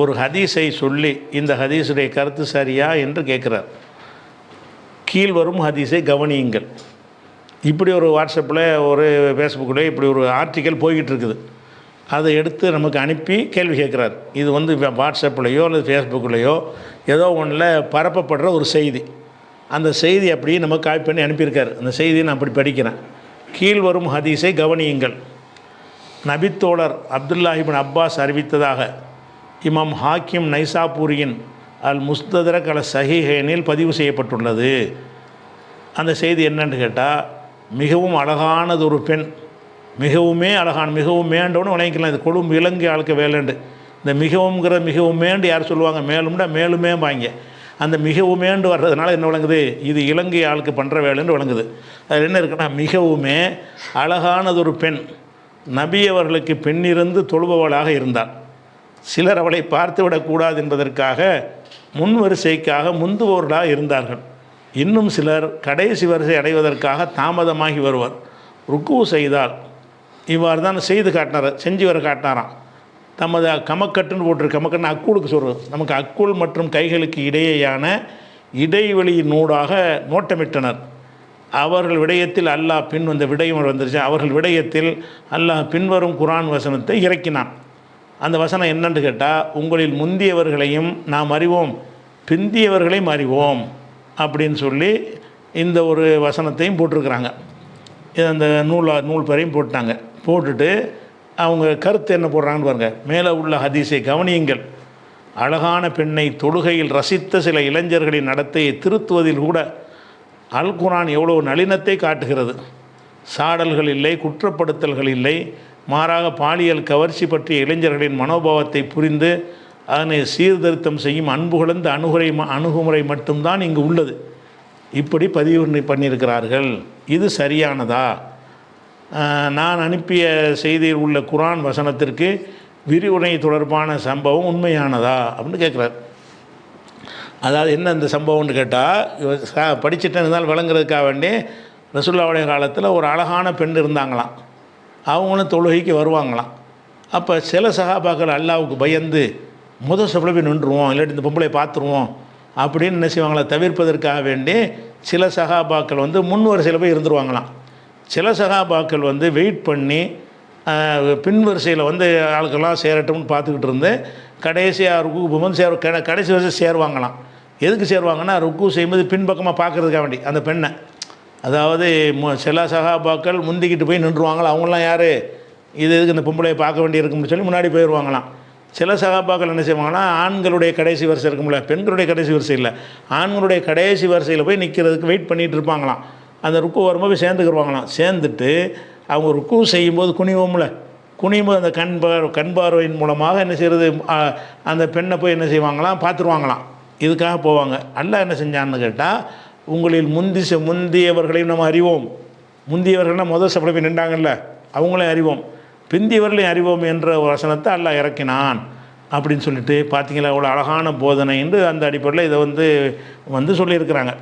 ஒரு ஹதீஸை சொல்லி இந்த ஹதீஸுடைய கருத்து சரியா என்று கேட்குறார். கீழ் வரும் ஹதீஸை கவனியுங்கள். இப்படி ஒரு வாட்ஸ்அப்பில் ஒரு ஃபேஸ்புக்கில் இப்படி ஒரு ஆர்டிக்கல் போய்கிட்டு இருக்குது அதை எடுத்து நமக்கு அனுப்பி கேள்வி கேட்குறாரு. இது வந்து வாட்ஸ்அப்லேயோ அல்லது ஃபேஸ்புக்லேயோ ஏதோ ஒன்றில் பரப்பப்படுற ஒரு செய்தி. அந்த செய்தி அப்படியே நம்ம காப்பி பண்ணி அனுப்பியிருக்காரு. அந்த செய்தியை நான் அப்படி படிக்கிறேன். கீழ் வரும் ஹதீஸை கவனியுங்கள். நபித்தோழர் அப்துல்லாஹிபின் அப்பாஸ் அறிவித்ததாக இமாம் ஹாக்கிம் நைசாபூரியின் அல் முஸ்ததர கல சஹிஹேனில் பதிவு செய்யப்பட்டுள்ளது. அந்த செய்தி என்னன்னு கேட்டால் மிகவும் அழகானது ஒரு பெண் மிகவுமே அழகான மிகவும் மேண்டோன்னு வணங்கிக்கலாம். இது கொழும்பு இலங்கை ஆளுக்க வேலைண்டு. இந்த மிகவும்ங்கிற மிகவும் மேண்டு யார் சொல்லுவாங்க? மேலும்டா மேலுமே வாங்க அந்த மிகவுமேண்டு வர்றதுனால என்ன விளங்குது? இது இலங்கை ஆளுக்கு பண்ணுற வேலைன்னு விளங்குது. அதில் என்ன இருக்குன்னா மிகவுமே அழகானது ஒரு பெண் நபி அவர்களுக்கு பெண்ணிருந்து தொழுபவளாக இருந்தாள். சிலர் அவளை பார்த்து விடக்கூடாது என்பதற்காக முன் வரிசைக்காக முந்துவோர்களாக இருந்தார்கள். இன்னும் சிலர் கடைசி வரிசை அடைவதற்காக தாமதமாகி வருவர். ருக்கு செய்தால் இவ்வாறு தான் செய்து காட்டினார் செஞ்சு வர காட்டினாராம். தமது கமக்கட்டுன்னு போட்டிருக்கு கமக்கட்டுன்னு அக்கூலுக்கு சொல்கிறது நமக்கு அக்குள் மற்றும் கைகளுக்கு இடையேயான இடைவெளியினூடாக நோட்டமிட்டனர். அவர்கள் விடயத்தில் அல்லாஹ் பின் வந்த விடயம் வந்துருச்சு. அவர்கள் விடயத்தில் அல்லாஹ் பின்வரும் குரான் வசனத்தை இறக்கினான். அந்த வசனம் என்னன்னு கேட்டால் உங்களில் முந்தியவர்களையும் நாம் அறிவோம் பிந்தியவர்களையும் அறிவோம் அப்படின்னு சொல்லி இந்த ஒரு வசனத்தையும் போட்டிருக்கிறாங்க. இது அந்த நூல் நூல் பெறையும் போட்டாங்க. போட்டுட்டு அவங்க கருத்து என்ன போடுறாங்கன்னு பாருங்கள் மேலே உள்ள ஹதீஸை கவனியுங்கள். அழகான பெண்ணை தொழுகையில் ரசித்த சில இளைஞர்களின் நடத்தையை திருத்துவதில் கூட அல் குரான் எவ்வளோ நளினத்தை காட்டுகிறது. சாடல்கள் இல்லை குற்றப்படுத்தல்கள் இல்லை மாறாக பாலியல் கவர்ச்சி பற்றிய இளைஞர்களின் மனோபாவத்தை புரிந்து அதனை சீர்திருத்தம் செய்யும் அன்பு கலந்த அணுகுறை அணுகுமுறை மட்டும்தான் இங்கு உள்ளது. இப்படி பதிவு பண்ணியிருக்கிறார்கள். இது சரியானதா? நான் அனுப்பிய செய்தியில் உள்ள குரான் வசனத்திற்கு விரிவுரை தொடர்பான சம்பவம் உண்மையானதா? அப்படின்னு கேட்குறார். அதாவது என்ன அந்த சம்பவம்னு கேட்டால் படிச்சுட்டு இருந்தாலும் விளங்குறதுக்காக வேண்டி ரசுல்லாவுடைய காலத்தில் ஒரு அழகான பெண் இருந்தாங்களாம். அவங்களும் தொழுகைக்கு வருவாங்களாம். அப்போ சில சகாபாக்கள் அல்லாவுக்கு பயந்து முத சபலை போய் நின்றுவோம் இல்லாட்டி இந்த பொம்பளை பார்த்துருவோம் அப்படின்னு என்ன செய்வாங்களா? தவிர்ப்பதற்காக வேண்டி சில சகாபாக்கள் வந்து முன் வரிசையில் போய் இருந்துருவாங்களாம். சில சகாபாக்கள் வந்து வெயிட் பண்ணி பின் வரிசையில் வந்து ஆளுக்கெல்லாம் சேரட்டும்னு பார்த்துக்கிட்டு இருந்து கடைசியாக ருக்கு போகும்போது சேர் கடைசி வரிசை சேருவாங்களாம். எதுக்கு சேருவாங்கன்னா ருக்கு செய்யும்போது பின்பக்கமாக பார்க்குறதுக்காக வேண்டி அந்த பெண்ணை. அதாவது சில சகாபாக்கள் முந்திக்கிட்டு போய் நின்றுவாங்களா? அவங்களாம் யார்? இது இதுக்கு இந்த பொம்பளையை பார்க்க வேண்டியிருக்கும்னு சொல்லி முன்னாடி போயிடுவாங்களாம் சில சகாபாக்கள் என்ன செய்வாங்கன்னா ஆண்களுடைய கடைசி வரிசை இருக்கும்ல பெண்களுடைய கடைசி வரிசை இல்லை ஆண்களுடைய கடைசி வரிசையில் போய் நிற்கிறதுக்கு வெயிட் பண்ணிகிட்டு இருப்பாங்களாம். அந்த ருக்கு வரும்போது போய் சேர்ந்துக்கிருவாங்களாம். சேர்ந்துட்டு அவங்க ருக்கு செய்யும்போது குனிவோம்ல. குனியும்போது அந்த கண் பார் கண் பார்வையின் மூலமாக என்ன செய்கிறது அந்த பெண்ணை போய் என்ன செய்வாங்களாம்? பார்த்துருவாங்களாம். இதுக்காக போவாங்க. அல்லா என்ன செஞ்சான்னு கேட்டால் உங்களில் முந்தி செ- முந்தியவர்களையும் நம்ம அறிவோம். முந்தியவர்கள்னால் முதல் சப்படி போய் நின்றாங்கல்ல அவங்களையும் அறிவோம். பிந்தியவர்களையும் அறிவோம் என்ற ஒரு வசனத்தை அல்லாஹ் இறக்கினான் அப்படின்னு சொல்லிட்டு பார்த்தீங்களா அவ்வளோ அழகான போதனை என்று அந்த அடிப்படையில் இதை வந்து வந்து சொல்லியிருக்கிறாங்க.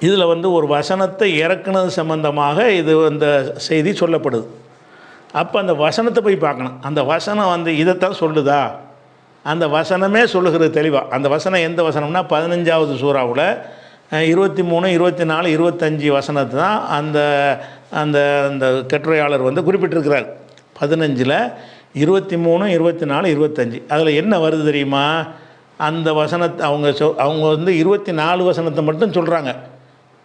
இதில் வந்து ஒரு வசனத்தை இறக்குனது சம்பந்தமாக இது அந்த செய்தி சொல்லப்படுது. அப்போ அந்த வசனத்தை போய் பார்க்கணும். அந்த வசனம் வந்து இதைத்தான் சொல்லுதா? அந்த வசனமே சொல்லுகிறது தெளிவாக அந்த வசனம் எந்த வசனம்னா பதினஞ்சாவது சூறாவில் இருபத்தி மூணு இருபத்தி நாலு இருபத்தஞ்சி வசனத்தை தான் அந்த அந்த அந்த கட்டுரையாளர் வந்து குறிப்பிட்டிருக்கிறார். பதினஞ்சில் இருபத்தி மூணு இருபத்தி நாலு இருபத்தஞ்சி. அதில் என்ன வருது தெரியுமா? அந்த வசனத்தை அவங்க சொ அவங்க வந்து இருபத்தி நாலு வசனத்தை மட்டும் சொல்கிறாங்க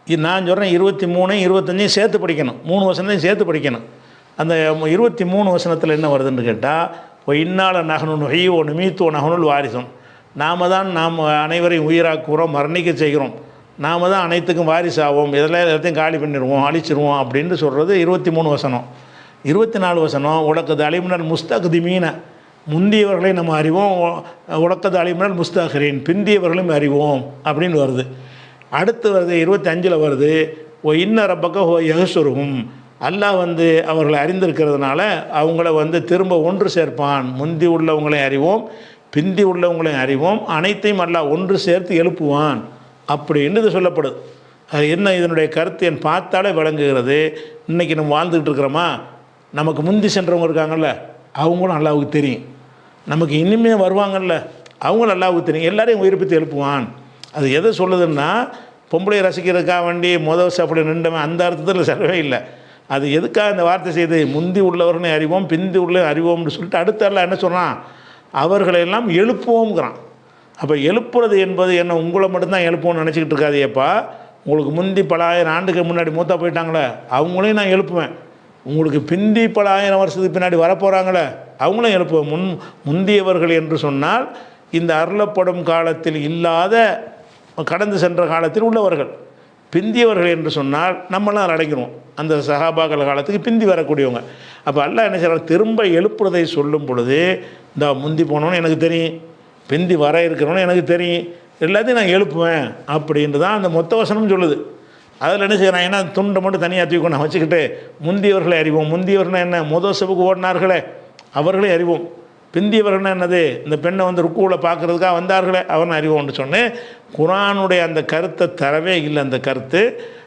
இது நான் சொல்கிறேன் இருபத்தி மூணு இருபத்தஞ்சையும் சேர்த்து படிக்கணும். மூணு வசனத்தையும் சேர்த்து படிக்கணும். அந்த இருபத்தி மூணு வசனத்தில் என்ன வருதுன்னு கேட்டால் இன்னால நகனு நொய்யோ நிமித்தோ நகனுள் வாரிசும். நாம தான் நாம் அனைவரையும் உயிராக்குகிறோம் மரணிக்க செய்கிறோம். நாம் தான் அனைத்துக்கும் வாரிசாவோம். இதெல்லாம் எல்லாத்தையும் காலி பண்ணிடுவோம் அழிச்சிருவோம் அப்படின்னு சொல்கிறது இருபத்தி மூணு வசனம். இருபத்தி நாலு வசனம் உலக்கது அலிமுனர் முஸ்தகுதி மீன முந்தியவர்களை நம்ம அறிவோம் உலக்கது அலிமுனர் முஸ்தகரின் பிந்தியவர்களையும் அறிவோம் அப்படின்னு வருது. அடுத்து வருது இருபத்தி அஞ்சில் வருது ஓ இன்ன ரப்பக்க ஓ யகசுருகும் அல்லாஹ் வந்து அவர்களை அறிந்திருக்கிறதுனால அவங்கள வந்து திரும்ப ஒன்று சேர்ப்பான். முந்தி உள்ளவங்களையும் அறிவோம் பிந்தி உள்ளவங்களையும் அறிவோம். அனைத்தையும் அல்லாஹ் ஒன்று சேர்த்து எழுப்புவான் அப்படின்னு இது சொல்லப்படுது. அது என்ன இதனுடைய கருத்து என் பார்த்தாலே விளங்குகிறது. இன்றைக்கி நம்ம வாழ்ந்துக்கிட்டு இருக்கிறோமா? நமக்கு முந்தி சென்றவங்க இருக்காங்கல்ல அவங்களும் அல்லாவுக்கு தெரியும். நமக்கு இனிமே வருவாங்கல்ல அவங்களும் அல்லாவுக்கு தெரியும். எல்லாரையும் உயிர்ப்பித்து எழுப்புவான். அது எதை சொல்லுதுன்னா பொம்பளை ரசிக்கிறதுக்காக வேண்டி முதல் அப்படி நின்றவன் அந்த அர்த்தத்தில் சொல்லவே இல்லை. அது எதுக்காக இந்த வார்த்தை செய்து முந்தி உள்ளவர்களை அறிவோம் பிந்தி உள்ள அறிவோம்னு சொல்லிட்டு அடுத்த என்ன சொல்கிறான் அவர்களையெல்லாம் எழுப்புவோங்கிறான் அப்போ எழுப்புறது என்பது என்ன உங்களை மட்டும்தான் எழுப்புவோம்னு நினச்சிக்கிட்டு இருக்காதியப்பா உங்களுக்கு முந்தி பல ஆயிரம் ஆண்டுக்கு முன்னாடி மூத்தா போயிட்டாங்களே அவங்களையும் நான் எழுப்புவேன். உங்களுக்கு பிந்தி பல ஆயிரம் வருஷத்துக்கு பின்னாடி வரப்போகிறாங்களே அவங்களும் எழுப்புவேன். முன் முந்தியவர்கள் என்று சொன்னால் இந்த அருளப்படும் காலத்தில் இல்லாத கடந்து சென்ற காலத்தில் உள்ளவர்கள். பிந்தியவர்கள் என்று சொன்னால் நம்மளாம் அடங்கிடுவோம் அந்த சகாபாக்கள் காலத்துக்கு பிந்தி வரக்கூடியவங்க. அப்போ அல்லாஹ் என்ன செய்கிறாங்க திரும்ப எழுப்புறதை சொல்லும் பொழுது இந்த முந்தி போனோன்னு எனக்கு தெரியும். பிந்தி வர இருக்கிறவனு எனக்கு தெரியும். எல்லாத்தையும் நான் எழுப்புவேன். அப்படின்ட்டு தான் அந்த மொத்த வசனம் சொல்லுது. அதில் என்ன செய்கிறான் ஏன்னா துண்டை மட்டும் தனியாக தூக்கி நான் வச்சுக்கிட்டு முந்தியவர்களை அறிவோம். முந்தியவர்கள் என்ன? முதல் சபுக்கு ஓடினார்களே. அவர்களே அறிவோம். பிந்தியவர்கள் என்னது? இந்த பெண்ணை வந்து ருக்குவில் பார்க்குறதுக்காக வந்தார்களே அவன் அறிவோன்னு சொன்னேன். குரானுடைய அந்த கருத்தை தரவே இல்லை அந்த கருத்து.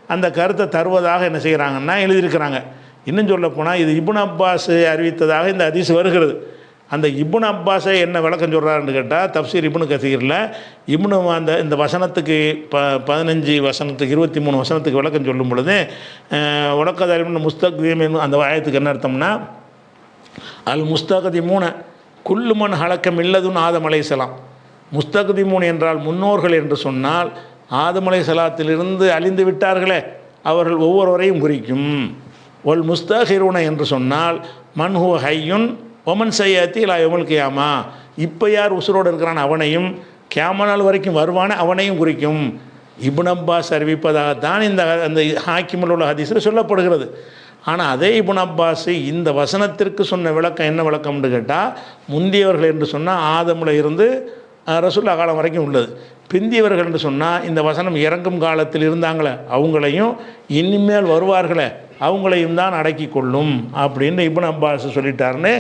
அந்த கருத்தை தருவதாக என்ன செய்கிறாங்கன்னா எழுதியிருக்கிறாங்க. இன்னும் சொல்ல போனால் இது இபுன் அப்பாஸ் அறிவித்ததாக இந்த அதிசு வருகிறது. அந்த இபுன் அப்பாஸை என்ன விளக்கம் சொல்கிறாருன்னு கேட்டால் தப்சீர் இபுனு கசீரில் இபுனு அந்த இந்த வசனத்துக்கு ப பதினஞ்சு வசனத்துக்கு இருபத்தி மூணு வசனத்துக்கு விளக்கம் சொல்லும் பொழுது உலக்கதாரிமன் முஸ்தக் அந்த ஆயத்துக்கு என்ன அர்த்தம்னா அல் முஸ்தகதி மூணு குல்லுமன் ஹலக்கம் இல்லதுன்னு ஆதம் அலைசலாம் முஸ்தகுதிமூன் என்றால் முன்னோர்கள் என்று சொன்னால் ஆதமலை சலாத்திலிருந்து அழிந்து விட்டார்களே அவர்கள் ஒவ்வொருவரையும் குறிக்கும். ஒல் முஸ்தகிருன என்று சொன்னால் மன்ஹு ஹையுன் ஒமன் சையாத்தி லா யமுல் கியாமா. இப்போ யார் உசுரோடு இருக்கிறான் அவனையும் கியாம நாள் வரைக்கும் வருவானே அவனையும் குறிக்கும். இபுனம்பாஸ் அறிவிப்பதாகத்தான் இந்த அந்த ஹாக்கிமில் உள்ள ஹதீஸில் சொல்லப்படுகிறது. ஆனால் அதே இபுன் அப்பாஸ் இந்த வசனத்திற்கு சொன்ன விளக்கம் என்ன விளக்கம்னு கேட்டால் முந்தியவர்கள் என்று சொன்னால் ஆதமில் இருந்து ரசுல்லா காலம் வரைக்கும் உள்ளது. பிந்தியவர்கள் என்று சொன்னால் இந்த வசனம் இறங்கும் காலத்தில் இருந்தாங்களே அவங்களையும் இனிமேல் வருவார்களே அவங்களையும் தான் அடக்கி கொள்ளும் அப்படின்னு இப்னு அப்பாஸ் சொல்லிட்டாருன்னு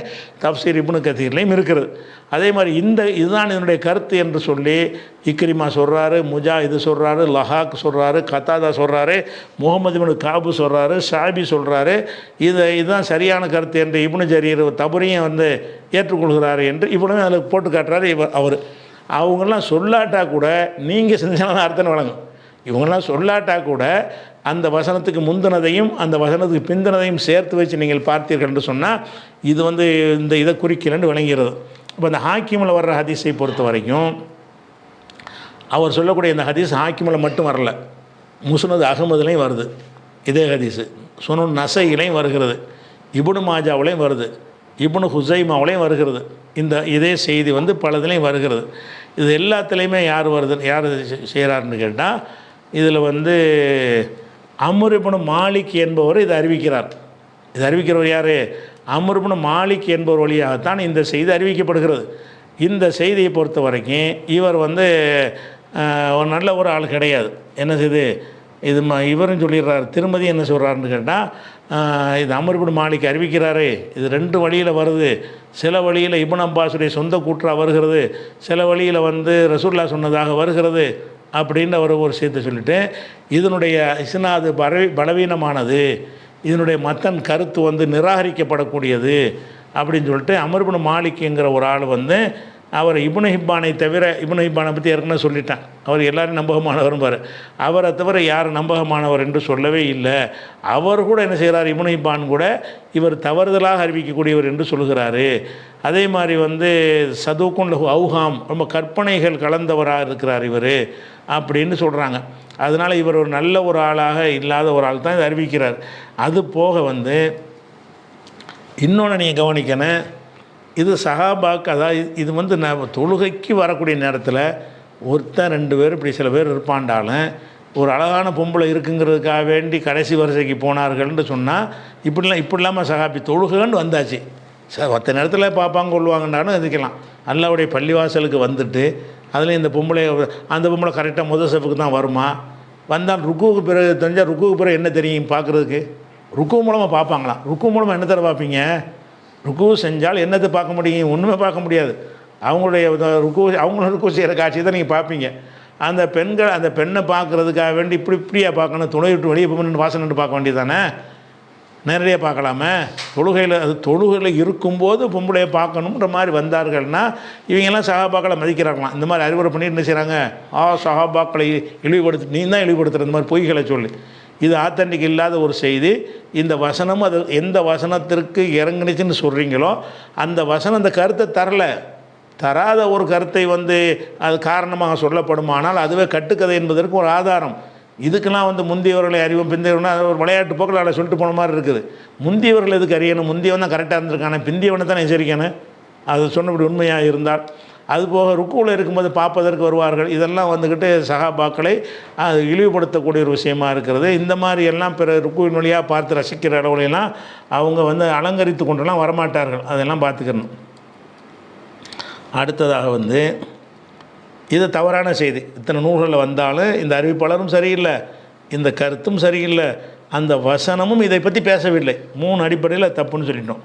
தப்சீர் இப்னு கத்தீர்லையும் இருக்கிறது. அதே மாதிரி இந்த இதுதான் என்னுடைய கருத்து என்று சொல்லி இக்ரிமா சொல்கிறாரு முஜா இது சொல்கிறாரு லஹாக் சொல்கிறாரு கத்தாதா சொல்கிறாரு முகமது இப்னு காபு சொல்கிறாரு ஷாபி சொல்கிறாரு இது இதுதான் சரியான கருத்து என்று இப்னு ஜரீர் தபுரையும் வந்து ஏற்றுக்கொள்கிறாரு என்று இவனும் அதில் போட்டு காட்டுறாரு இவர் அவர். அவங்கெல்லாம் சொல்லாட்டா கூட நீங்கள் செஞ்சாலும் அர்த்தம் வழங்கும். இவங்கெல்லாம் சொல்லாட்டா கூட அந்த வசனத்துக்கு முந்தினதையும் அந்த வசனத்துக்கு பிந்தினதையும் சேர்த்து வச்சு நீங்கள் பார்த்தீர்கள் என்று சொன்னால் இது வந்து இந்த இதை குறிக்கலன்னு விளங்குகிறது. இப்போ இந்த ஹாக்கிமில் வர்ற ஹதீஸை பொறுத்த வரைக்கும் அவர் சொல்லக்கூடிய இந்த ஹதீஸ் ஹாக்கிமில் மட்டும் வரல. முஸ்னது அகமதுலேயும் வருது. இதே ஹதீஸு. சுனு நசையிலையும் வருகிறது. இபுனு மாஜாவிலையும் வருது. இபுனு ஹுசைமாவிலையும் வருகிறது. இந்த இதே செய்தி வந்து பலதுலேயும் வருகிறது. இது எல்லாத்துலேயுமே யார் வருது யார் செய்கிறாருன்னு கேட்டால் இதில் வந்து அம்ருபனு மாலிக் என்பவர் இதை அறிவிக்கிறார். இது அறிவிக்கிறவர் யார்? அம்ருபனு மாலிக் என்பவர் வழியாகத்தான் இந்த செய்தி அறிவிக்கப்படுகிறது. இந்த செய்தியை பொறுத்த வரைக்கும் இவர் வந்து ஒரு நல்ல ஒரு ஆள் கிடையாது. என்ன செய்து? இது ம இவரும் சொல்லிடுறார் திருமதி என்ன சொல்கிறாருன்னு கேட்டால் இது அமர்பின் மாலிக் அறிவிக்கிறாரு. இது ரெண்டு வழியில் வருது. சில வழியில் இபன் அப்பாஸுடைய சொந்த கூற்றா வருகிறது சில வழியில் வந்து ரசூல்லா சொன்னதாக வருகிறது. அப்படின்னு அவர் ஒரு விஷயத்தை சொல்லிட்டு இதனுடைய இஸ்னாது பரவி பலவீனமானது இதனுடைய மத்தன் கருத்து வந்து நிராகரிக்கப்படக்கூடியது அப்படின்னு சொல்லிட்டு அமர்புன் மாலிக்குங்கிற ஒரு ஆள் வந்து அவர் இப்னு ஹிப்பானை தவிர இப்னு ஹிப்பானை பற்றி ஏற்கனவே சொல்லிட்டான். அவர் எல்லாரும் நம்பகமானவரும் பாரு. அவரை தவிர யார் நம்பகமானவர் என்று சொல்லவே இல்லை. அவர் கூட என்ன செய்கிறார்? இபுனஹிப்பான் கூட இவர் தவறுதலாக அறிவிக்கக்கூடியவர் என்று சொல்கிறாரு. அதே மாதிரி வந்து சதுக்குன் லகு அவுஹாம் ரொம்ப கற்பனைகள் கலந்தவராக இருக்கிறார் இவர். அப்படின்னு சொல்கிறாங்க அதனால் இவர் ஒரு நல்ல ஒரு ஆளாக இல்லாத ஒரு ஆள் தான் இதை அறிவிக்கிறார். அது போக வந்து இன்னொன்று நீங்கள் கவனிக்கணும். இது சகாபாக்கு அதாவது இது வந்து நான் தொழுகைக்கு வரக்கூடிய நேரத்தில் ஒருத்தன் ரெண்டு பேர் இப்படி சில பேர் இருப்பாண்டாலும் ஒரு அழகான பொம்பளை இருக்குங்கிறதுக்காக வேண்டி கடைசி வரிசைக்கு போனார்கள்னு சொன்னால் இப்படிலாம் இப்படி இல்லாமல் சகாபி தொழுகன்னு வந்தாச்சு. ச ஒத்த நேரத்தில் பார்ப்பாங்க கொள்வாங்கன்றாலும் எதுக்கலாம் அல்லாவுடைய பள்ளிவாசலுக்கு வந்துட்டு அதில் இந்த பொம்பளை அந்த பொம்பளை கரெக்டாக முதல் செஃபுக்கு தான் வருமா? வந்தால் ருக்குவுக்கு பிறகு தெரிஞ்சால் ருக்குவுக்கு பிறகு என்ன தெரியும் பார்க்குறதுக்கு? ருக்கு மூலமாக பார்ப்பாங்களாம் ருக்கு மூலமாக என்ன தர பார்ப்பீங்க? ருக்கு செஞ்சால் என்னத்தை பார்க்க முடியும்? ஒன்றுமே பார்க்க முடியாது. அவங்களுடைய ருக்கு அவங்களும் ருக்கு செய்கிற காட்சியை தான் நீங்கள் பார்ப்பீங்க. அந்த பெண்கள் அந்த பெண்ணை பார்க்குறதுக்காக வேண்டி இப்படி இப்படியா பார்க்கணும். துணை விட்டு வெளியே போகணுன்னு வாசனை பார்க்க வேண்டியதானே நேரடியாக பார்க்கலாமே? தொழுகையில் அது தொழுகையில் இருக்கும்போது பொம்பளையை பார்க்கணுன்ற மாதிரி வந்தார்கள்னா இவங்கெல்லாம் சகாபாக்களை மதிக்கிறாங்களாம். இந்த மாதிரி அறிவுரை பண்ணி என்ன செய்கிறாங்க ஆ சகாபாக்களை இழிவுபடுத்து நீ தான் இழிவுபடுத்துகிற இந்த மாதிரி பொய்களை சொல்லி. இது ஆத்தன்டிக் இல்லாத ஒரு செய்தி. இந்த வசனம் அது எந்த வசனத்திற்கு இறங்குனுச்சுன்னு சொல்கிறீங்களோ அந்த வசனம் அந்த கருத்தை தரல. தராத ஒரு கருத்தை வந்து அது காரணமாக சொல்லப்படுமானால் அதுவே கட்டுக்கதை என்பதற்கு ஒரு ஆதாரம். இதுக்கெல்லாம் வந்து முந்தியவர்களை அறிவோம் பிந்தியவர்னா அது ஒரு விளையாட்டு போக்கில் அதை சொல்லிட்டு போன மாதிரி இருக்குது. முந்தியவர்கள் எதுக்கு அறியணும்? முந்தியவன் தான் கரெக்டாக இருந்திருக்கானே? பிந்தியவனை தான் எச்சரிக்கணும் அது சொன்னபடி உண்மையாக இருந்தால். அதுபோக ருக்குவில் இருக்கும்போது பார்ப்பதற்கு வருவார்கள். இதெல்லாம் வந்துக்கிட்டு சகாபாக்களை அது இழிவுபடுத்தக்கூடிய ஒரு விஷயமா இருக்கிறது. இந்த மாதிரி எல்லாம் பிற ருக்குவின் வழியாக பார்த்து ரசிக்கிற அளவுலாம் அவங்க வந்து அலங்கரித்து கொண்டுலாம் வரமாட்டார்கள். அதெல்லாம் பார்த்துக்கணும். அடுத்ததாக வந்து இது தவறான செய்தி. இத்தனை நூல்களில் வந்தாலும் இந்த அறிவிப்பாளரும் சரியில்லை இந்த கருத்தும் சரியில்லை அந்த வசனமும் இதை பற்றி பேசவில்லை. மூணு அடிப்படையில் தப்புன்னு சொல்லிட்டோம்.